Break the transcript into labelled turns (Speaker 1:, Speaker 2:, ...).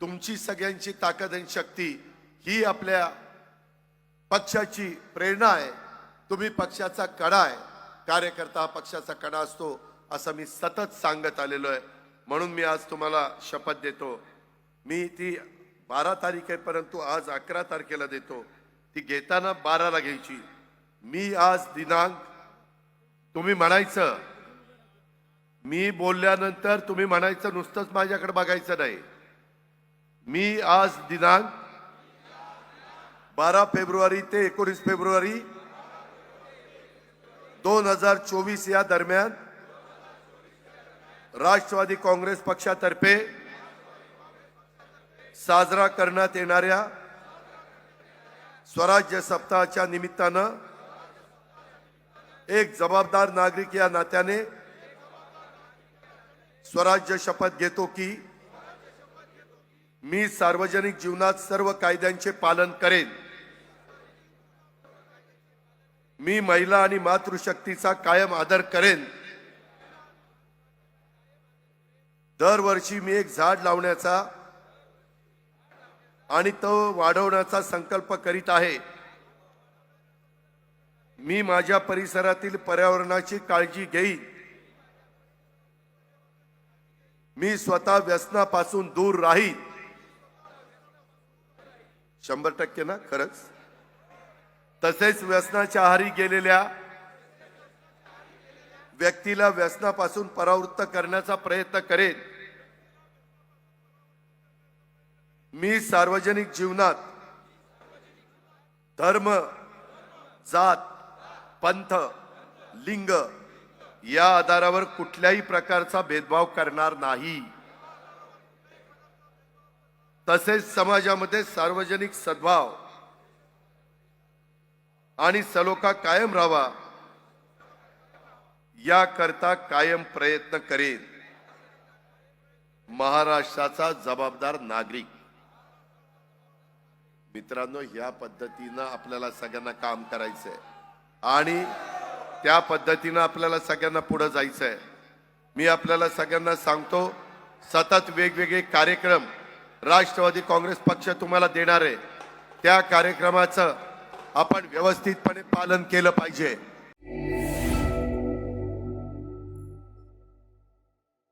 Speaker 1: तुमची सगळ्यांची ताकद आणि शक्ती ही आपल्या पक्षाची प्रेरणा आहे. तुम्ही पक्षाचा कडा आहे. कार्यकर्ता हा पक्षाचा कडा असतो असं मी सतत सांगत आलेलो आहे. म्हणून मी आज तुम्हाला शपथ देतो. मी ती बारा तारीख आहे परंतु आज अकरा तारखेला देतो. ती घेताना बाराला घ्यायची. मी आज दिनांक तुम्ही म्हणायचं. मी बोलल्यानंतर तुम्ही म्हणायचं नुसतंच माझ्याकडे बघायचं नाही. मी आज दिनांक बारा फेब्रुवारी ते एकोणीस फेब्रुवारी दोन हजार चोवीस या दरम्यान राष्ट्रवादी काँग्रेस पक्षातर्फे साजरा करण्यात येणाऱ्या स्वराज्य सप्ताहाच्या निमित्तानं एक जबाबदार नागरिक या नात्याने स्वराज्य शपथ घेतो की मी सार्वजनिक जीवनात सर्व कायद्यांचे पालन करेन. मी महिला आणि मातृशक्तीचा कायम आदर करेन. दरवर्षी मी एक झाड लावण्याचा आणि तो वाढवण्याचा संकल्प करीत आहे. मी माझ्या परिसरातील पर्यावरणाची काळजी घेईन. मी स्वतः व्यसनापासून दूर राहीन. शंभर टक्के ना खरंच? तसेच व्यसनाच्या आहारी गेलेल्या व्यक्तीला व्यसनापासून परावृत्त करण्याचा प्रयत्न करेन. मी सार्वजनिक जीवनात धर्म जात पंथ लिंग या आधारावर कुठल्याही प्रकारचा भेदभाव करणार नाही. तसेच समाजामध्ये सार्वजनिक सद्भाव आणि सलोखा कायम राहावा याकरता कायम प्रयत्न करेन. महाराष्ट्राचा जबाबदार नागरिक. मित्रांनो या पद्धतीनं आपल्याला सगळ्यांना काम करायचंय. आणि त्या पद्धतीनं आपल्याला सगळ्यांना पुढे जायचंय. मी आपल्याला सगळ्यांना सांगतो सतत वेगवेगळे कार्यक्रम राष्ट्रवादी काँग्रेस पक्ष तुम्हाला देणार आहे. त्या कार्यक्रमाचं आपण व्यवस्थितपणे पालन केलं पाहिजे.